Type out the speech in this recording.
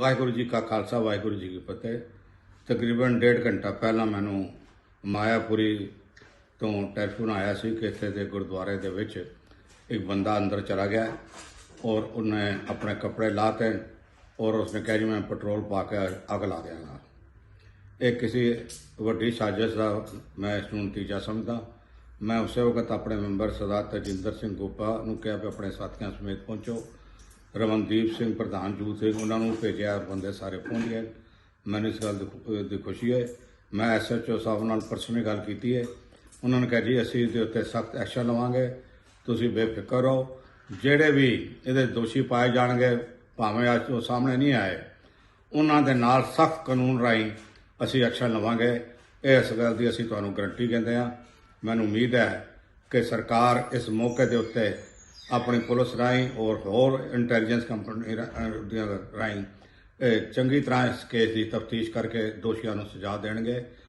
ਵਾਹਿਗੁਰੂ ਜੀ ਕਾ ਖਾਲਸਾ, ਵਾਹਿਗੁਰੂ ਜੀ ਕੀ ਫਤਿਹ। ਤਕਰੀਬਨ ਡੇਢ ਘੰਟਾ ਪਹਿਲਾਂ ਮੈਨੂੰ ਮਾਇਆਪੁਰੀ ਤੋਂ ਟੈਲੀਫੋਨ ਆਇਆ ਸੀ ਕਿ ਇੱਥੇ ਦੇ ਗੁਰਦੁਆਰੇ ਦੇ ਵਿੱਚ ਇੱਕ ਬੰਦਾ ਅੰਦਰ ਚਲਾ ਗਿਆ ਔਰ ਉਹਨੇ ਆਪਣੇ ਕੱਪੜੇ ਲਾਤੇ ਔਰ ਉਸਨੇ ਕਿਹਾ ਜੀ, ਮੈਂ ਪੈਟਰੋਲ ਪਾ ਕੇ ਅੱਗ ਲਾ ਦਿਆਂਗਾ ਇਹ ਕਿਸੇ ਵੱਡੀ ਸਾਜ਼ਿਸ਼ ਦਾ ਮੈਂ ਇਸ ਨੂੰ ਨਤੀਜਾ ਸਮਝਦਾ। ਮੈਂ ਉਸੇ ਵਕਤ ਆਪਣੇ ਮੈਂਬਰ ਸਰਦਾਰ ਤਜਿੰਦਰ ਸਿੰਘ ਗੋਪਾ ਨੂੰ ਕਿਹਾ ਵੀ ਆਪਣੇ ਸਾਥੀਆਂ ਸਮੇਤ ਪਹੁੰਚੋ। ਰਮਨਦੀਪ ਸਿੰਘ ਪ੍ਰਧਾਨ ਜੂਥ ਸਿੰਘ ਉਹਨਾਂ ਨੂੰ ਭੇਜਿਆ ਬੰਦੇ ਸਾਰੇ ਪਹੁੰਚ ਗਏ। ਮੈਨੂੰ ਇਸ ਗੱਲ ਦੀ ਖੁਸ਼ੀ ਹੈ। ਮੈਂ ਐਸਐਚਓ ਸਾਹਿਬ ਨਾਲ ਪਰਸਨਲੀ ਗੱਲ ਕੀਤੀ ਹੈ। ਉਹਨਾਂ ਨੇ ਕਿਹਾ ਜੀ, ਅਸੀਂ ਇਹਦੇ ਉੱਤੇ ਸਖਤ ਐਕਸ਼ਨ ਲਵਾਂਗੇ। ਤੁਸੀਂ ਬੇਫਿਕਰ ਰਹੋ। ਜਿਹੜੇ ਵੀ ਇਹਦੇ ਦੋਸ਼ੀ ਪਾਏ ਜਾਣਗੇ, ਭਾਵੇਂ ਅੱਜ ਉਹ ਸਾਹਮਣੇ ਨਹੀਂ ਆਏ, ਉਹਨਾਂ ਦੇ ਨਾਲ ਸਖਤ ਕਾਨੂੰਨ ਰਾਹੀਂ ਅਸੀਂ ਐਕਸ਼ਨ ਲਵਾਂਗੇ। ਇਸ ਗੱਲ ਦੀ ਅਸੀਂ ਤੁਹਾਨੂੰ ਗਰੰਟੀ ਕਹਿੰਦੇ ਹਾਂ। ਮੈਨੂੰ ਉਮੀਦ ਹੈ ਕਿ ਸਰਕਾਰ ਇਸ ਮੌਕੇ ਦੇ ਉੱਤੇ ਆਪਣੀ ਪੁਲਿਸ ਰਾਹੀਂ ਔਰ ਹੋਰ ਇੰਟੈਲੀਜੈਂਸ ਕੰਪਨੀ ਦੀਆਂ ਰਾਹੀਂ ਚੰਗੀ ਤਰ੍ਹਾਂ ਇਸ ਕੇਸ ਦੀ ਤਫਤੀਸ਼ ਕਰਕੇ ਦੋਸ਼ੀਆਂ ਨੂੰ ਸਜ਼ਾ ਦੇਣਗੇ।